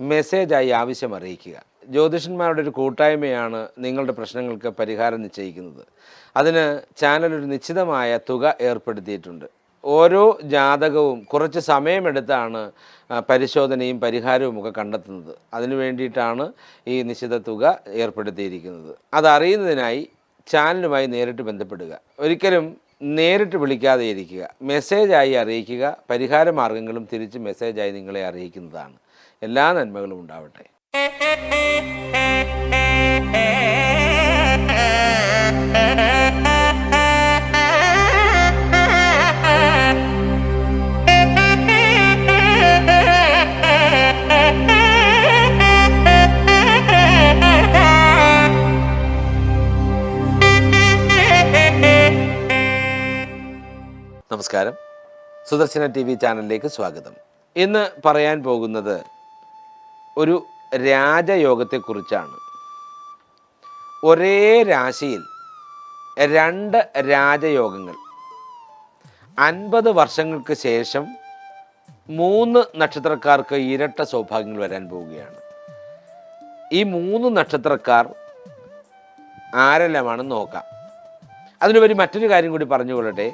മെസ്സേജായി ആവശ്യം അറിയിക്കുക. ജ്യോതിഷന്മാരുടെ ഒരു കൂട്ടായ്മയാണ് നിങ്ങളുടെ പ്രശ്നങ്ങൾക്ക് പരിഹാരം നിശ്ചയിക്കുന്നത്. അതിന് ചാനൽ ഒരു നിശ്ചിതമായ തുക ഏർപ്പെടുത്തിയിട്ടുണ്ട്. ഓരോ ജാതകവും കുറച്ച് സമയമെടുത്താണ് പരിശോധനയും പരിഹാരവും ഒക്കെ കണ്ടെത്തുന്നത്. അതിനു വേണ്ടിയിട്ടാണ് ഈ നിശ്ചിത തുക ഏർപ്പെടുത്തിയിരിക്കുന്നത്. അതറിയുന്നതിനായി ചാനലുമായി നേരിട്ട് ബന്ധപ്പെടുക. ഒരിക്കലും നേരിട്ട് വിളിക്കാതെ ഇരിക്കുക. മെസ്സേജായി അറിയിക്കുക. പരിഹാര മാർഗങ്ങളും തിരിച്ച് മെസ്സേജായി നിങ്ങളെ അറിയിക്കുന്നതാണ്. എല്ലാ നന്മകളും ഉണ്ടാവട്ടെ. നമസ്കാരം. സുദർശന ടി വി ചാനലിലേക്ക് സ്വാഗതം. ഇന്ന് പറയാൻ പോകുന്നത് ഒരു രാജയോഗത്തെക്കുറിച്ചാണ്. ഒരേ രാശിയിൽ രണ്ട് രാജയോഗങ്ങൾ. അൻപത് വർഷങ്ങൾക്ക് ശേഷം മൂന്ന് നക്ഷത്രക്കാർക്ക് ഇരട്ട സൗഭാഗ്യങ്ങൾ വരാൻ പോവുകയാണ്. ഈ മൂന്ന് നക്ഷത്രക്കാർ ആരെല്ലാമാണെന്ന് നോക്കാം. അതിനുപരി മറ്റൊരു കാര്യം കൂടി പറഞ്ഞുകൊള്ളട്ടെ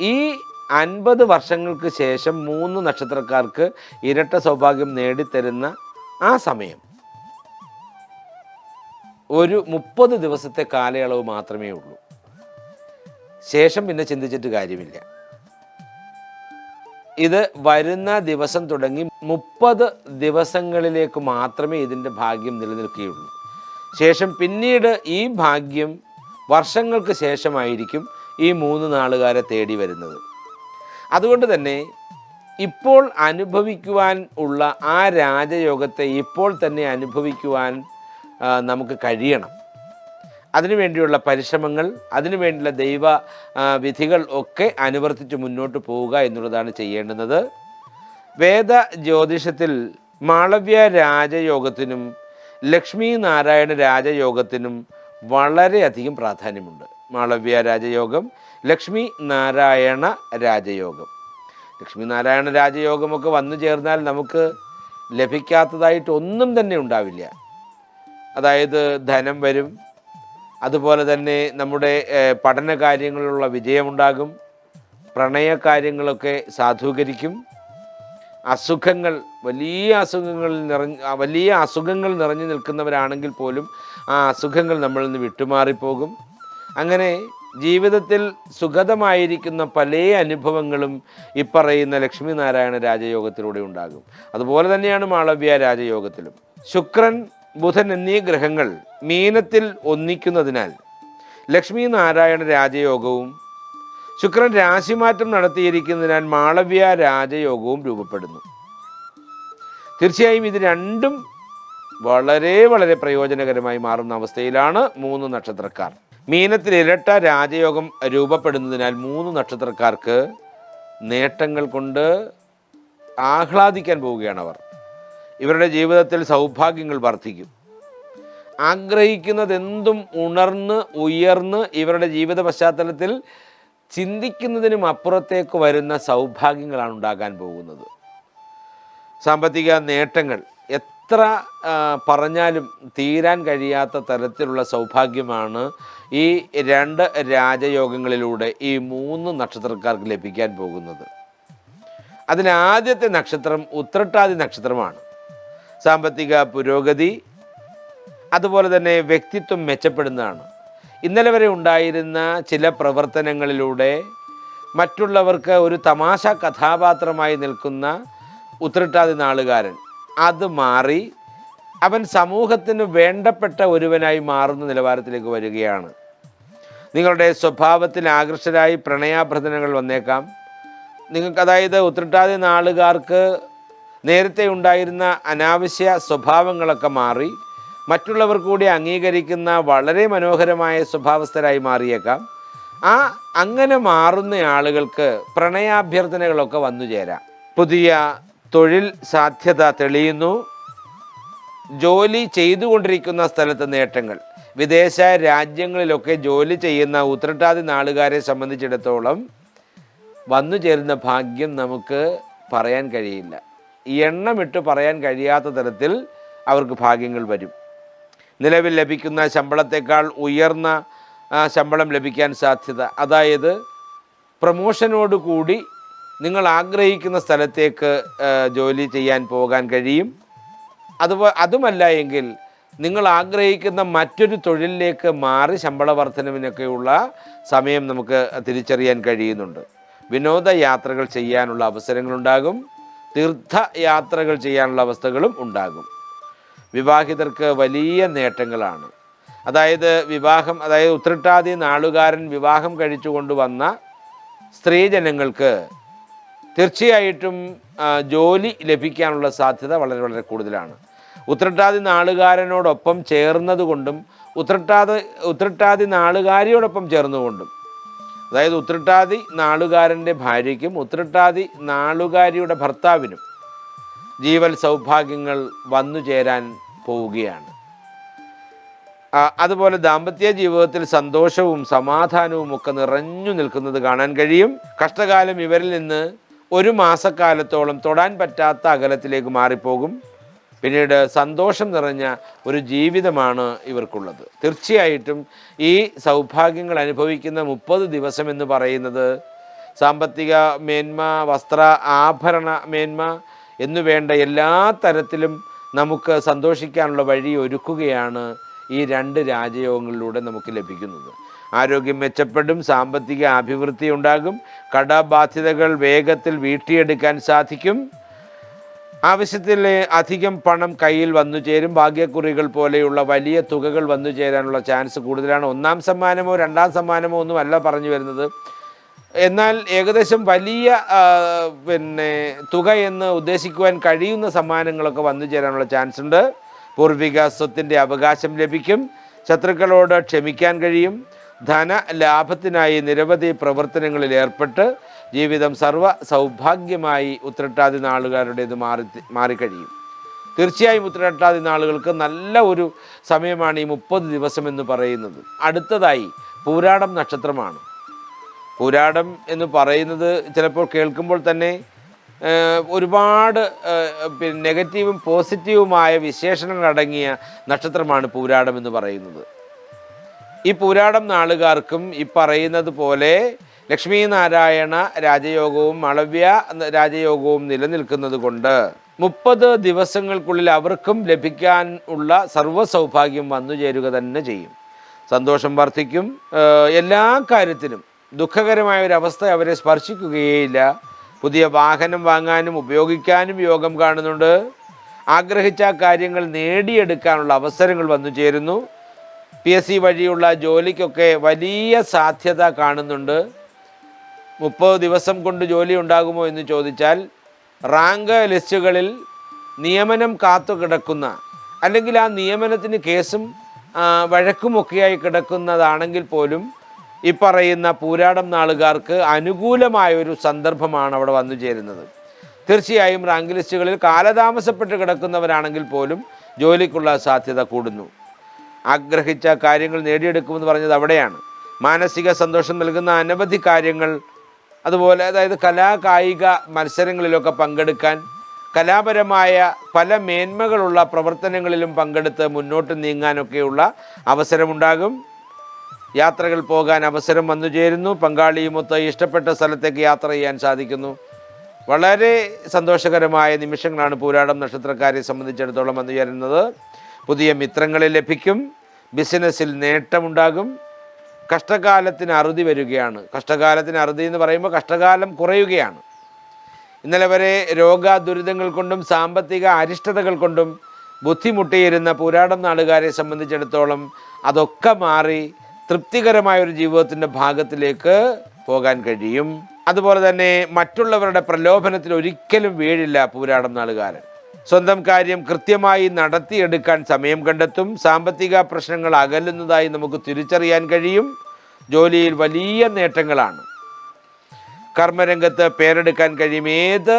ഈ അൻപത് വർഷങ്ങൾക്ക് ശേഷം മൂന്ന് നക്ഷത്രക്കാർക്ക് ഇരട്ട സൗഭാഗ്യം നേടിത്തരുന്ന ആ സമയം. ഒരു മുപ്പത് ദിവസത്തെ കാലയളവ് മാത്രമേ ഉള്ളൂ. ശേഷം പിന്നെ ചിന്തിച്ചിട്ട് കാര്യമില്ല. ഇത് വരുന്ന ദിവസം തുടങ്ങി മുപ്പത് ദിവസങ്ങളിലേക്ക് മാത്രമേ ഇതിന്റെ ഭാഗ്യം നിലനിൽക്കുകയുള്ളൂ. ശേഷം പിന്നീട് ഈ ഭാഗ്യം വർഷങ്ങൾക്ക് ശേഷമായിരിക്കും ഈ മൂന്ന് നാളുകാരെ തേടി വരുന്നത്. അതുകൊണ്ട് തന്നെ ഇപ്പോൾ അനുഭവിക്കുവാൻ ഉള്ള ആ രാജയോഗത്തെ ഇപ്പോൾ തന്നെ അനുഭവിക്കുവാൻ നമുക്ക് കഴിയണം. അതിനുവേണ്ടിയുള്ള പരിശ്രമങ്ങൾ അതിനുവേണ്ടിയുള്ള ദൈവ വിധികൾ ഒക്കെ അനുവർത്തിച്ച് മുന്നോട്ട് പോവുക എന്നുള്ളതാണ് ചെയ്യേണ്ടുന്നത്. വേദ ജ്യോതിഷത്തിൽ മാളവ്യ രാജയോഗത്തിനും ലക്ഷ്മി നാരായണ രാജയോഗത്തിനും വളരെയധികം പ്രാധാന്യമുണ്ട്. മാളവ്യ രാജയോഗം ലക്ഷ്മി നാരായണ രാജയോഗം. ലക്ഷ്മി നാരായണ രാജയോഗമൊക്കെ വന്നു ചേർന്നാൽ നമുക്ക് ലഭിക്കാത്തതായിട്ട് ഒന്നും തന്നെ ഉണ്ടാവില്ല. അതായത് ധനം വരും. അതുപോലെ തന്നെ നമ്മുടെ പഠന കാര്യങ്ങളിലുള്ള വിജയമുണ്ടാകും. പ്രണയ കാര്യങ്ങളൊക്കെ സാധൂകരിക്കും. അസുഖങ്ങൾ വലിയ അസുഖങ്ങൾ നിറഞ്ഞ വലിയ അസുഖങ്ങൾ നിറഞ്ഞു നിൽക്കുന്നവരാണെങ്കിൽ പോലും ആ അസുഖങ്ങൾ നമ്മളിൽ നിന്ന് വിട്ടുമാറിപ്പോകും. അങ്ങനെ ജീവിതത്തിൽ സുഖതമായിരിക്കുന്ന പല അനുഭവങ്ങളും ഇപ്പറയുന്ന ലക്ഷ്മി നാരായണ രാജയോഗത്തിലൂടെ ഉണ്ടാകും. അതുപോലെ തന്നെയാണ് മാളവ്യ രാജയോഗത്തിലും. ശുക്രൻ ബുധൻ എന്നീ ഗ്രഹങ്ങൾ മീനത്തിൽ ഒന്നിക്കുന്നതിനാൽ ലക്ഷ്മി നാരായണ രാജയോഗവും ശുക്രൻ രാശിമാറ്റം നടത്തിയിരിക്കുന്നതിനാൽ മാളവ്യ രാജയോഗവും രൂപപ്പെടുന്നു. തീർച്ചയായും ഇത് രണ്ടും വളരെ വളരെ പ്രയോജനകരമായി മാറുന്ന അവസ്ഥയിലാണ് മൂന്ന് നക്ഷത്രക്കാർ. മീനത്തിൽ ഇരട്ട രാജയോഗം രൂപപ്പെടുന്നതിനാൽ മൂന്ന് നക്ഷത്രക്കാർക്ക് നേട്ടങ്ങൾ കൊണ്ട് ആഹ്ലാദിക്കാൻ പോവുകയാണ് അവർ. ഇവരുടെ ജീവിതത്തിൽ സൗഭാഗ്യങ്ങൾ വർദ്ധിക്കും. ആഗ്രഹിക്കുന്നതെന്തും ഉണർന്ന് ഉയർന്ന് ഇവരുടെ ജീവിത പശ്ചാത്തലത്തിൽ ചിന്തിക്കുന്നതിനും അപ്പുറത്തേക്ക് വരുന്ന സൗഭാഗ്യങ്ങളാണ് ഉണ്ടാകാൻ പോകുന്നത്. സാമ്പത്തിക നേട്ടങ്ങൾ എത്ര പറഞ്ഞാലും തീരാൻ കഴിയാത്ത തരത്തിലുള്ള സൗഭാഗ്യമാണ് ഈ രണ്ട് രാജയോഗങ്ങളിലൂടെ ഈ മൂന്ന് നക്ഷത്രക്കാർക്ക് ലഭിക്കാൻ പോകുന്നത്. അതിലാദ്യത്തെ നക്ഷത്രം ഉത്രട്ടാതി നക്ഷത്രമാണ്. സാമ്പത്തിക പുരോഗതി അതുപോലെ തന്നെ വ്യക്തിത്വം മെച്ചപ്പെടുന്നതാണ്. ഇന്നലെ വരെ ഉണ്ടായിരുന്ന ചില പ്രവർത്തനങ്ങളിലൂടെ മറ്റുള്ളവർക്ക് ഒരു തമാശ കഥാപാത്രമായി നിൽക്കുന്ന ഉത്രട്ടാതി നാളുകാരൻ അത് മാറി അവൻ സമൂഹത്തിന് വേണ്ടപ്പെട്ട ഒരുവനായി മാറുന്ന നിലവാരത്തിലേക്ക് വരികയാണ്. നിങ്ങളുടെ സ്വഭാവത്തിൽ ആകർഷരായി പ്രണയാഭ്യർത്ഥനകൾ വന്നേക്കാം. നിങ്ങൾക്ക് അതായത് ഉത്രട്ടാതി നാളുകാർക്ക് നേരത്തെ ഉണ്ടായിരുന്ന അനാവശ്യ സ്വഭാവങ്ങളൊക്കെ മാറി മറ്റുള്ളവർ കൂടി അംഗീകരിക്കുന്ന വളരെ മനോഹരമായ സ്വഭാവസ്ഥരായി മാറിയേക്കാം. ആ അങ്ങനെ മാറുന്ന ആളുകൾക്ക് പ്രണയാഭ്യർത്ഥനകളൊക്കെ വന്നു ചേരാം പുതിയ തൊഴിൽ സാധ്യത തെളിയുന്നു. ജോലി ചെയ്തുകൊണ്ടിരിക്കുന്ന സ്ഥലത്ത് നേട്ടങ്ങൾ. വിദേശ രാജ്യങ്ങളിലൊക്കെ ജോലി ചെയ്യുന്ന ഉത്രട്ടാതി നാളുകാരെ സംബന്ധിച്ചിടത്തോളം വന്നു ചേരുന്ന ഭാഗ്യം നമുക്ക് പറയാൻ കഴിയില്ല. എണ്ണമിട്ട് പറയാൻ കഴിയാത്ത തരത്തിൽ അവർക്ക് ഭാഗ്യങ്ങൾ വരും. നിലവിൽ ലഭിക്കുന്ന ശമ്പളത്തേക്കാൾ ഉയർന്ന ശമ്പളം ലഭിക്കാൻ സാധ്യത. അതായത് പ്രമോഷനോട് കൂടി നിങ്ങൾ ആഗ്രഹിക്കുന്ന സ്ഥലത്തേക്ക് ജോലി ചെയ്യാൻ പോകാൻ കഴിയും. അതുപോ അതുമല്ല എങ്കിൽ നിങ്ങൾ ആഗ്രഹിക്കുന്ന മറ്റൊരു തൊഴിലിലേക്ക് മാറി ശമ്പള വർധനവിനൊക്കെയുള്ള സമയം നമുക്ക് തിരിച്ചറിയാൻ കഴിയുന്നുണ്ട്. വിനോദയാത്രകൾ ചെയ്യാനുള്ള അവസരങ്ങളുണ്ടാകും. തീർത്ഥയാത്രകൾ ചെയ്യാനുള്ള അവസ്ഥകളും ഉണ്ടാകും. വിവാഹിതർക്ക് വലിയ നേട്ടങ്ങളാണ്. അതായത് വിവാഹം അതായത് ഉത്രട്ടാതി നാളുകാരൻ വിവാഹം കഴിച്ചു കൊണ്ടുവന്ന സ്ത്രീജനങ്ങൾക്ക് തീർച്ചയായിട്ടും ജോലി ലഭിക്കാനുള്ള സാധ്യത വളരെ വളരെ കൂടുതലാണ്. ഉത്രട്ടാതി നാളുകാരനോടൊപ്പം ചേർന്നതുകൊണ്ടും ഉത്രട്ടാതി ഉത്രട്ടാതി നാളുകാരിയോടൊപ്പം ചേർന്നുകൊണ്ടും അതായത് ഉത്രട്ടാതി നാളുകാരന്റെ ഭാര്യയ്ക്കും ഉത്രട്ടാതി നാളുകാരിയുടെ ഭർത്താവിനും ജീവൽ സൗഭാഗ്യങ്ങൾ വന്നു ചേരാൻ പോവുകയാണ്. അതുപോലെ ദാമ്പത്യ ജീവിതത്തിൽ സന്തോഷവും സമാധാനവും ഒക്കെ നിറഞ്ഞു നിൽക്കുന്നത് കാണാൻ കഴിയും. കഷ്ടകാലം ഇവരിൽ നിന്ന് ഒരു മാസക്കാലത്തോളം തൊടാൻ പറ്റാത്ത അകലത്തിലേക്ക് മാറിപ്പോകും. പിന്നീട് സന്തോഷം നിറഞ്ഞ ഒരു ജീവിതമാണ് ഇവർക്കുള്ളത്. തീർച്ചയായിട്ടും ഈ സൗഭാഗ്യങ്ങൾ അനുഭവിക്കുന്ന മുപ്പത് ദിവസം എന്ന് പറയുന്നത് സാമ്പത്തിക മേന്മ വസ്ത്ര ആഭരണ മേന്മ എന്നു വേണ്ട എല്ലാ തരത്തിലും നമുക്ക് സന്തോഷിക്കാനുള്ള വഴി ഒരുക്കുകയാണ് ഈ രണ്ട് രാജയോഗങ്ങളിലൂടെ നമുക്ക് ലഭിക്കുന്നത്. ആരോഗ്യം മെച്ചപ്പെടും സാമ്പത്തിക അഭിവൃദ്ധി ഉണ്ടാകും കടബാധ്യതകൾ വേഗത്തിൽ വീട്ടിയെടുക്കാൻ സാധിക്കും. ആവശ്യത്തിൽ അധികം പണം കയ്യിൽ വന്നു ചേരും. ഭാഗ്യക്കുറികൾ പോലെയുള്ള വലിയ തുകകൾ വന്നു ചേരാനുള്ള ചാൻസ് കൂടുതലാണ്. ഒന്നാം സമ്മാനമോ രണ്ടാം സമ്മാനമോ ഒന്നും അല്ല പറഞ്ഞു വരുന്നത്. എന്നാൽ ഏകദേശം വലിയ പിന്നെ തുക എന്ന് ഉദ്ദേശിക്കുവാൻ കഴിയുന്ന സമ്മാനങ്ങളൊക്കെ വന്നു ചേരാനുള്ള ചാൻസ് ഉണ്ട്. പൂർവിക സ്വത്തിന്റെ അവകാശം ലഭിക്കും. ശത്രുക്കളോട് ക്ഷമിക്കാൻ കഴിയും. ധന ലാഭത്തിനായി നിരവധി പ്രവർത്തനങ്ങളിൽ ഏർപ്പെട്ട് ജീവിതം സർവ സൗഭാഗ്യമായി ഉത്രട്ടാതി നാളുകാരുടേത് മാറി മാറിക്കഴിയും. തീർച്ചയായും ഉത്രട്ടാതി നാളുകൾക്ക് നല്ല ഒരു സമയമാണ് ഈ മുപ്പത് ദിവസം എന്ന് പറയുന്നത്. അടുത്തതായി പൂരാടം നക്ഷത്രമാണ്. പൂരാടം എന്ന് പറയുന്നത് ചിലപ്പോൾ കേൾക്കുമ്പോൾ തന്നെ ഒരുപാട് പിന്നെ നെഗറ്റീവും പോസിറ്റീവുമായ വിശേഷണങ്ങൾ അടങ്ങിയ നക്ഷത്രമാണ് പൂരാടം എന്ന് പറയുന്നത്. ഈ പൂരാടം നാളുകാർക്കും ഈ പറയുന്നത് പോലെ ലക്ഷ്മീനാരായണ രാജയോഗവും മളവ്യ രാജയോഗവും നിലനിൽക്കുന്നത് കൊണ്ട് മുപ്പത് ദിവസങ്ങൾക്കുള്ളിൽ അവർക്കും ലഭിക്കാൻ ഉള്ള സർവ സൗഭാഗ്യം വന്നു ചേരുക തന്നെ ചെയ്യും. സന്തോഷം വർദ്ധിക്കും. എല്ലാ കാര്യത്തിലും ദുഃഖകരമായ ഒരു അവസ്ഥ അവരെ സ്പർശിക്കുകയേയില്ല. പുതിയ വാഹനം വാങ്ങാനും ഉപയോഗിക്കാനും യോഗം കാണുന്നുണ്ട്. ആഗ്രഹിച്ച കാര്യങ്ങൾ നേടിയെടുക്കാനുള്ള അവസരങ്ങൾ വന്നു ചേരുന്നു. പി എസ് സി വഴിയുള്ള ജോലിക്കൊക്കെ വലിയ സാധ്യത കാണുന്നുണ്ട്. മുപ്പത് ദിവസം കൊണ്ട് ജോലി ഉണ്ടാകുമോ എന്ന് ചോദിച്ചാൽ റാങ്ക് ലിസ്റ്റുകളിൽ നിയമനം കാത്തു കിടക്കുന്ന അല്ലെങ്കിൽ ആ നിയമനത്തിന് കേസും വഴക്കുമൊക്കെയായി കിടക്കുന്നതാണെങ്കിൽ പോലും ഈ പറയുന്ന പൂരാടം നാളുകാർക്ക് അനുകൂലമായ ഒരു സന്ദർഭമാണ് അവിടെ വന്നു ചേരുന്നത്. തീർച്ചയായും റാങ്ക് ലിസ്റ്റുകളിൽ കാലതാമസപ്പെട്ട് കിടക്കുന്നവരാണെങ്കിൽ പോലും ജോലിക്കുള്ള സാധ്യത കൂടുന്നു. ആഗ്രഹിച്ച കാര്യങ്ങൾ നേടിയെടുക്കുമെന്ന് പറഞ്ഞത് അവിടെയാണ്. മാനസിക സന്തോഷം നൽകുന്ന അനവധി കാര്യങ്ങൾ അതുപോലെ അതായത് കലാ കായിക മത്സരങ്ങളിലൊക്കെ പങ്കെടുക്കാൻ കലാപരമായ പല മേന്മകളുള്ള പ്രവർത്തനങ്ങളിലും പങ്കെടുത്ത് മുന്നോട്ട് നീങ്ങാനൊക്കെയുള്ള അവസരമുണ്ടാകും. യാത്രകൾ പോകാൻ അവസരം വന്നു ചേരുന്നു. പങ്കാളിയുമൊത്ത് ഇഷ്ടപ്പെട്ട സ്ഥലത്തേക്ക് യാത്ര ചെയ്യാൻ സാധിക്കുന്നു. വളരെ സന്തോഷകരമായ നിമിഷങ്ങളാണ് പൂരാടം നക്ഷത്രക്കാരെ സംബന്ധിച്ചിടത്തോളം വന്നു ചേരുന്നത്. പുതിയ മിത്രങ്ങളെ ലഭിക്കും. ബിസിനസ്സിൽ നേട്ടമുണ്ടാകും. കഷ്ടകാലത്തിന് അറുതി വരികയാണ്. കഷ്ടകാലത്തിന് അറുതി എന്ന് പറയുമ്പോൾ കഷ്ടകാലം കുറയുകയാണ്. ഇന്നലെ വരെ രോഗ ദുരിതങ്ങൾ കൊണ്ടും സാമ്പത്തിക അരിഷ്ടതകൾ കൊണ്ടും ബുദ്ധിമുട്ടിയിരുന്ന പുരാടം നാടുകാരെ സംബന്ധിച്ചിടത്തോളം അതൊക്കെ മാറി തൃപ്തികരമായ ഒരു ജീവിതത്തിന്റെ ഭാഗത്തിലേക്ക് പോകാൻ കഴിയും. അതുപോലെ തന്നെ മറ്റുള്ളവരുടെ പ്രലോഭനത്തിൽ ഒരിക്കലും വീഴില്ല പൂരാടം നാളുകാരൻ സ്വന്തം കാര്യം കൃത്യമായി നടത്തിയെടുക്കാൻ സമയം കണ്ടെത്തും. സാമ്പത്തിക പ്രശ്നങ്ങൾ അകലുന്നതായി നമുക്ക് തിരിച്ചറിയാൻ കഴിയും. ജോലിയിൽ വലിയ നേട്ടങ്ങളാണ്. കർമ്മരംഗത്ത് പേരെടുക്കാൻ കഴിയും. ഏത്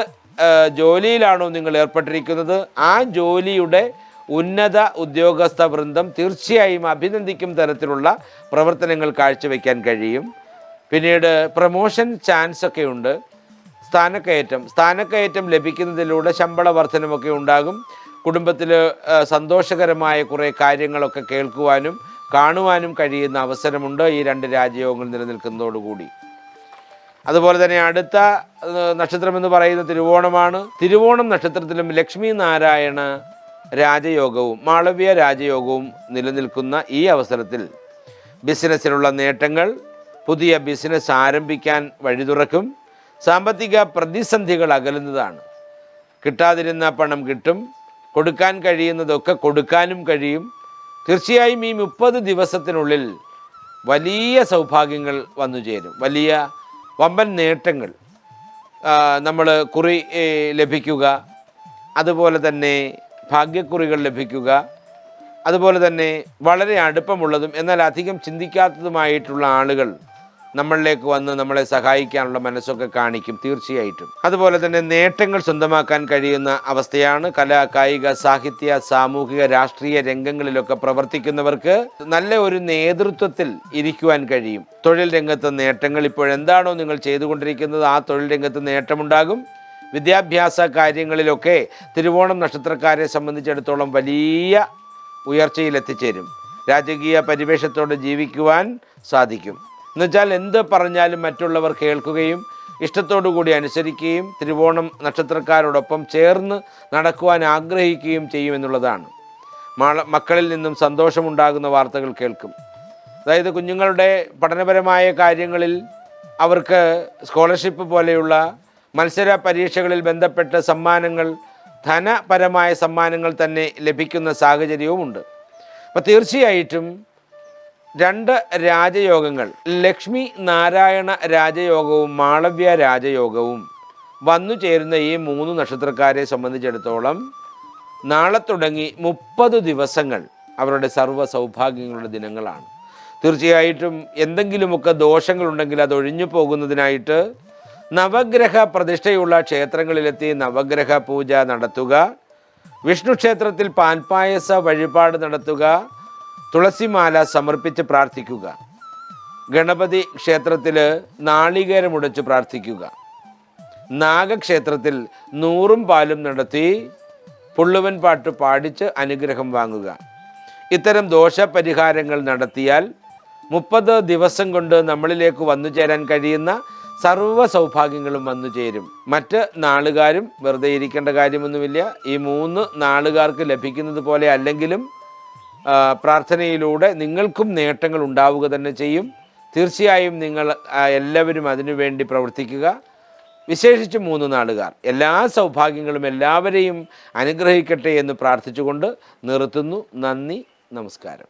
ജോലിയിലാണോ നിങ്ങൾ ഏർപ്പെട്ടിരിക്കുന്നത് ആ ജോലിയുടെ ഉന്നത ഉദ്യോഗസ്ഥ വൃന്ദം തീർച്ചയായും അഭിനന്ദിക്കും തരത്തിലുള്ള പ്രവർത്തനങ്ങൾ കാഴ്ചവെക്കാൻ കഴിയും. പിന്നീട് പ്രമോഷൻ ചാൻസ് ഒക്കെ ഉണ്ട്. സ്ഥാനക്കയറ്റം. സ്ഥാനക്കയറ്റം ലഭിക്കുന്നതിലൂടെ ശമ്പള വർധനമൊക്കെ ഉണ്ടാകും. കുടുംബത്തിൽ സന്തോഷകരമായ കുറേ കാര്യങ്ങളൊക്കെ കേൾക്കുവാനും കാണുവാനും കഴിയുന്ന അവസരമുണ്ട് ഈ രണ്ട് രാജയോഗങ്ങൾ നിലനിൽക്കുന്നതോടുകൂടി. അതുപോലെ തന്നെ അടുത്ത നക്ഷത്രം എന്ന് പറയുന്ന തിരുവോണമാണ്. തിരുവോണം നക്ഷത്രത്തിലും ലക്ഷ്മി നാരായണ രാജയോഗവും മാളവ്യ രാജയോഗവും നിലനിൽക്കുന്ന ഈ അവസരത്തിൽ ബിസിനസ്സിലുള്ള നേട്ടങ്ങൾ പുതിയ ബിസിനസ് ആരംഭിക്കാൻ വഴി തുറക്കും സാമ്പത്തിക പ്രതിസന്ധികൾ അകലുന്നതാണ്. കിട്ടാതിരുന്ന പണം കിട്ടും കൊടുക്കാൻ കഴിയുന്നതൊക്കെ കൊടുക്കാനും കഴിയും. തീർച്ചയായും ഈ മുപ്പത് ദിവസത്തിനുള്ളിൽ വലിയ സൗഭാഗ്യങ്ങൾ വന്നു ചേരും. വലിയ വമ്പൻ നേട്ടങ്ങൾ നമ്മൾ കുറി ലഭിക്കുക അതുപോലെ തന്നെ ഭാഗ്യക്കുറികൾ ലഭിക്കുക അതുപോലെ തന്നെ വളരെ അടുപ്പമുള്ളതും എന്നാൽ അധികം ചിന്തിക്കാത്തതുമായിട്ടുള്ള ആളുകൾ നമ്മളിലേക്ക് വന്ന് നമ്മളെ സഹായിക്കാനുള്ള മനസ്സൊക്കെ കാണിക്കും തീർച്ചയായിട്ടും. അതുപോലെ തന്നെ നേട്ടങ്ങൾ സ്വന്തമാക്കാൻ കഴിയുന്ന അവസ്ഥയാണ് കല കായിക സാഹിത്യ സാമൂഹിക രാഷ്ട്രീയ രംഗങ്ങളിലൊക്കെ പ്രവർത്തിക്കുന്നവർക്ക് നല്ല ഒരു നേതൃത്വത്തിൽ ഇരിക്കുവാൻ കഴിയും. തൊഴിൽ രംഗത്ത് നേട്ടങ്ങൾ ഇപ്പോൾ എന്താണോ നിങ്ങൾ ചെയ്തുകൊണ്ടിരിക്കുന്നത് ആ തൊഴിൽ രംഗത്ത് നേട്ടമുണ്ടാകും. വിദ്യാഭ്യാസ കാര്യങ്ങളിലൊക്കെ തിരുവോണം നക്ഷത്രക്കാരെ സംബന്ധിച്ചിടത്തോളം വലിയ ഉയർച്ചയിലെത്തിച്ചേരും. രാജകീയ പരിവേഷത്തോടെ ജീവിക്കുവാൻ സാധിക്കും. എന്നുവെച്ചാൽ എന്ത് പറഞ്ഞാലും മറ്റുള്ളവർ കേൾക്കുകയും ഇഷ്ടത്തോടു കൂടി അനുസരിക്കുകയും തിരുവോണം നക്ഷത്രക്കാരോടൊപ്പം ചേർന്ന് നടക്കുവാൻ ആഗ്രഹിക്കുകയും ചെയ്യുമെന്നുള്ളതാണ് മക്കളിൽ നിന്നും സന്തോഷമുണ്ടാകുന്ന വാർത്തകൾ കേൾക്കും. അതായത് കുഞ്ഞുങ്ങളുടെ പഠനപരമായ കാര്യങ്ങളിൽ അവർക്ക് സ്കോളർഷിപ്പ് പോലെയുള്ള മത്സര പരീക്ഷകളിൽ ബന്ധപ്പെട്ട സമ്മാനങ്ങൾ ധനപരമായ സമ്മാനങ്ങൾ തന്നെ ലഭിക്കുന്ന സാഹചര്യവുമുണ്ട്. അപ്പോൾ തീർച്ചയായിട്ടും രണ്ട് രാജയോഗങ്ങൾ. ലക്ഷ്മി നാരായണ രാജയോഗവും മാളവ്യ രാജയോഗവും വന്നു ചേരുന്ന ഈ മൂന്ന് നക്ഷത്രക്കാരെ സംബന്ധിച്ചിടത്തോളം നാളെ തുടങ്ങി മുപ്പത് ദിവസങ്ങൾ അവരുടെ സർവ സൗഭാഗ്യങ്ങളുടെ ദിനങ്ങളാണ്. തീർച്ചയായിട്ടും എന്തെങ്കിലുമൊക്കെ ദോഷങ്ങളുണ്ടെങ്കിൽ അത് ഒഴിഞ്ഞു പോകുന്നതിനായിട്ട് നവഗ്രഹ പ്രതിഷ്ഠയുള്ള ക്ഷേത്രങ്ങളിലെത്തി നവഗ്രഹ പൂജ നടത്തുക. വിഷ്ണു ക്ഷേത്രത്തിൽ പാൻപായസ വഴിപാട് നടത്തുക. തുളസിമാല സമർപ്പിച്ച് പ്രാർത്ഥിക്കുക. ഗണപതി ക്ഷേത്രത്തിൽ നാളികേരമുടച്ച് പ്രാർത്ഥിക്കുക. നാഗക്ഷേത്രത്തിൽ നൂറും പാലും നടത്തി പുള്ളുവൻ പാട്ട് പാടിച്ച് അനുഗ്രഹം വാങ്ങുക. ഇത്തരം ദോഷപരിഹാരങ്ങൾ നടത്തിയാൽ മുപ്പത് ദിവസം കൊണ്ട് നമ്മളിലേക്ക് വന്നു ചേരാൻ കഴിയുന്ന സർവ സൗഭാഗ്യങ്ങളും വന്നു ചേരും. മറ്റ് നാളുകാരും വെറുതെ ഇരിക്കേണ്ട കാര്യമൊന്നുമില്ല. ഈ മൂന്ന് നാളുകാർക്ക് ലഭിക്കുന്നത് പോലെ അല്ലെങ്കിലും പ്രാർത്ഥനയിലൂടെ നിങ്ങൾക്കും നേട്ടങ്ങൾ ഉണ്ടാവുക തന്നെ ചെയ്യും. തീർച്ചയായും നിങ്ങൾ എല്ലാവരും അതിനുവേണ്ടി പ്രവർത്തിക്കുക. വിശേഷിച്ച് മൂന്ന് നാളുകാർ. എല്ലാ സൗഭാഗ്യങ്ങളും എല്ലാവരെയും അനുഗ്രഹിക്കട്ടെ എന്ന് പ്രാർത്ഥിച്ചുകൊണ്ട് നിർത്തുന്നു. നന്ദി നമസ്കാരം.